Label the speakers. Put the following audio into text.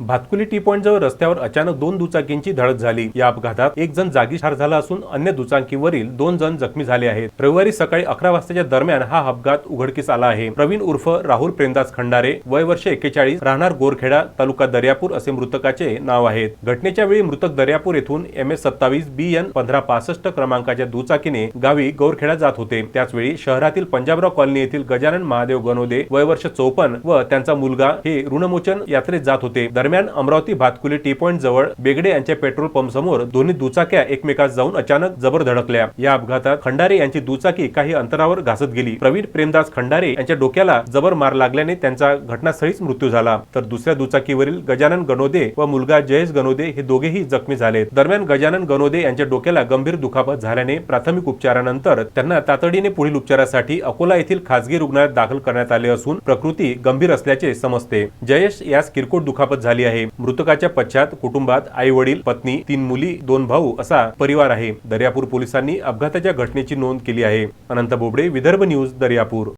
Speaker 1: Bhatkuli T point जवळ रस्त्यावर अचानक दोन दुचाकींची धडक झाली. या अपघातात एक जण जागी ठार झाला असून अन्य दुचाकीवरील दोन जण जखमी झाले आहेत. रविवारी सकाळी अकरा वाजताच्या दरम्यान हा अपघात उघडकीस आला आहे. प्रवीण उर्फ राहुल प्रेमदास खंडारे वय वर्ष एक्केचाळीस राहणार गोरखेडा तालुका दर्यापूर असे मृतकाचे नाव आहेत. घटनेच्या वेळी मृतक दर्यापूर येथून एम एस सत्तावीस बी एन पंधरा पासष्ट क्रमांकाच्या दुचाकीने गावी गौरखेडा जात होते. त्याचवेळी शहरातील पंजाबराव कॉलनी येथील गजानन महादेव गणोदे वय वर्ष चौपन्न व त्यांचा मुलगा हे ऋणमोचन यात्रेत जात होते. दरम्यान अमरावती भातकुली टी पॉइंट जवळ बेगडे यांच्या पेट्रोल पंप समोर दोन्ही दुचाक्या एकमेकात जाऊन अचानक जबर धडकल्या. या अपघातात खंडारे यांची दुचाकी काही अंतरावर घासत गेली. प्रवीण प्रेमदास खंडारे यांच्या डोक्याला जबर मार लागल्याने त्यांचा घटनास्थळीच मृत्यू झाला. तर दुसऱ्या दुचाकीवरील गजानन गणोदे व मुलगा जयेश गणोदे हे दोघेही जखमी झाले दरम्यान गजानन गणोदे यांच्या डोक्याला गंभीर दुखापत झाल्याने प्राथमिक उपचारानंतर त्यांना तातडीने पुढील उपचारासाठी अकोला येथील खासगी रुग्णालयात दाखल करण्यात आले असून प्रकृती गंभीर असल्याचे समजते. जयेश यास किरकोळ दुखापत झाली आहे. मृतकाच्या पश्चात कुटुंबात आई वडील पत्नी तीन मुली दोन भाऊ असा परिवार आहे. दर्यापूर पोलिसांनी अपघाताच्या घटनेची नोंद केली आहे. अनंत बोबडे विदर्भ न्यूज दर्यापूर.